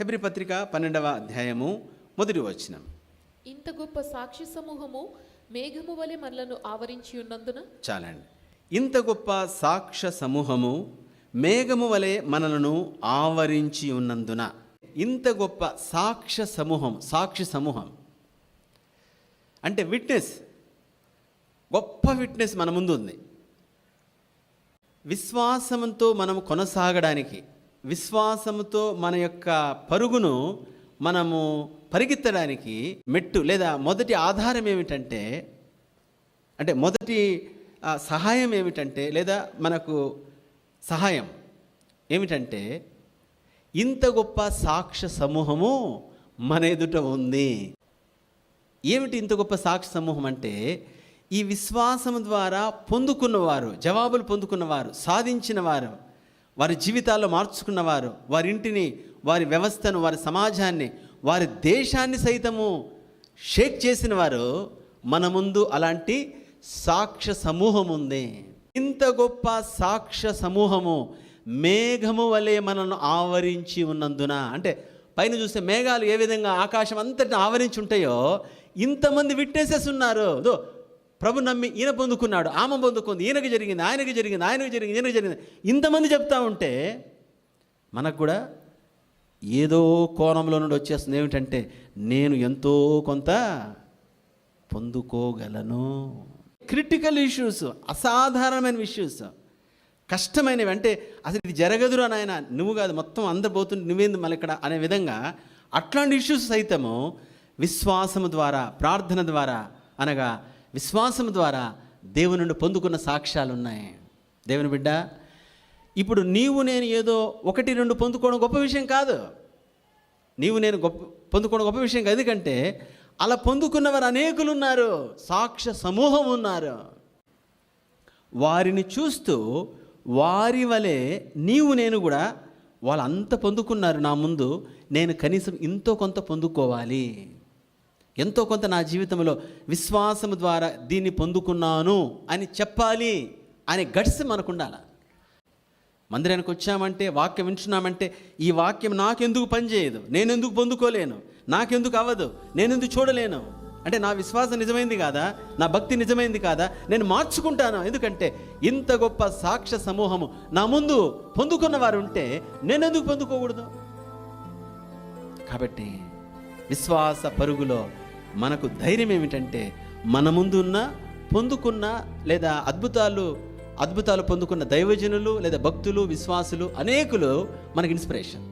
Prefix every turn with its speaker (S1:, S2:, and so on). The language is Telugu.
S1: హెబ్రి పత్రిక పన్నెండవ అధ్యాయము మొదటి వచనం.
S2: ఇంత గొప్ప సాక్షి సమూహము మేఘము వలె మనలను ఆవరించి ఉన్నందున?
S1: చాలండి. ఇంత గొప్ప సాక్ష్య సమూహము మేఘము వలె మనలను ఆవరించి ఉన్నందున. ఇంత గొప్ప సాక్ష్య సమూహం సాక్షి సమూహం. అంటే విట్నెస్. గొప్ప విట్నెస్ మన ముందు ఉంది. విశ్వాసంతో మనం కొనసాగడానికి విశ్వాసముతో మన యొక్క పరుగును మనము పరిగెత్తడానికి మెట్టు లేదా మొదటి ఆధారం ఏమిటంటే అంటే మొదటి సహాయం ఏమిటంటే లేదా మనకు సహాయం ఏమిటంటే ఇంత గొప్ప సాక్ష్య సమూహము మన ఎదుట ఉంది. ఏమిటి ఇంత గొప్ప సాక్ష్య సమూహం అంటే ఈ విశ్వాసం ద్వారా పొందుకున్నవారు జవాబులు పొందుకున్నవారు సాధించిన వారు వారి జీవితాల్లో మార్చుకున్నవారు వారి ఇంటిని వారి వ్యవస్థను వారి సమాజాన్ని వారి దేశాన్ని సైతము షేక్ చేసిన వారు మన ముందు అలాంటి సాక్ష్య సమూహం ఉంది. ఇంత గొప్ప సాక్ష్య సమూహము మేఘము వలె మనల్ని ఆవరించి ఉన్నందున అంటే పైన చూస్తే మేఘాలు ఏ విధంగా ఆకాశం అంతటిని ఆవరించి ఉంటాయో ఇంతమంది విట్నెసెస్ ఉన్నారు. ప్రభు నమ్మి ఈయన పొందుకున్నాడు ఆమె పొందుకుంది ఈయనకి జరిగింది ఆయనకి జరిగింది ఆయనకి జరిగింది ఈయనకి జరిగింది. ఇంతమంది చెప్తా ఉంటే మనకు కూడా ఏదో కోణంలో నుండి వచ్చేస్తుంది. ఏమిటంటే నేను ఎంతో కొంత పొందుకోగలను. క్రిటికల్ ఇష్యూస్ అసాధారణమైన ఇష్యూస్ కష్టమైనవి. అంటే అసలు ఇది జరగదురా నాయన? నువ్వు కాదు మొత్తం అందరు పోతుంటే నువ్వేంది మళ్ళీ ఇక్కడ అనే విధంగా అట్లాంటి ఇష్యూస్ సైతము విశ్వాసము ద్వారా ప్రార్థన ద్వారా అనగా విశ్వాసం ద్వారా దేవుని నుండి పొందుకున్న సాక్ష్యాలు ఉన్నాయి. దేవుని బిడ్డ ఇప్పుడు నీవు నేను ఏదో ఒకటి రెండు పొందుకోవడం గొప్ప విషయం కాదు. నీవు నేను గొప్ప పొందుకోవడం గొప్ప విషయం కాదు. ఎందుకంటే అలా పొందుకున్నవారు అనేకులు ఉన్నారు సాక్ష్య సమూహం ఉన్నారు. వారిని చూస్తూ వారి వలె నీవు నేను కూడా వాళ్ళంత పొందుకున్నారు నా ముందు నేను కనీసం ఎంతో కొంత పొందుకోవాలి. ఎంతో కొంత నా జీవితంలో విశ్వాసము ద్వారా దీన్ని పొందుకున్నాను అని చెప్పాలి అనే గట్స్ మనకుండాల. మందిరానికి వచ్చామంటే వాక్యం వింటున్నామంటే ఈ వాక్యం నాకెందుకు పనిచేయదు నేను ఎందుకు పొందుకోలేను నాకెందుకు అవ్వదు నేను ఎందుకు చూడలేను. అంటే నా విశ్వాసం నిజమైంది కాదా? నా భక్తి నిజమైంది కాదా? నేను మార్చుకుంటాను. ఎందుకంటే ఇంత గొప్ప సాక్ష్య సమూహము నా ముందు పొందుకున్న వారు ఉంటే నేను ఎందుకు పొందుకోకూడదు? కాబట్టి విశ్వాస పరుగులో మనకు ధైర్యం ఏమిటంటే మన ముందున్న పొందుకున్న లేదా అద్భుతాలు అద్భుతాలు పొందుకున్న దైవజనులు లేదా భక్తులు విశ్వాసులు అనేకులు మనకి ఇన్స్పిరేషన్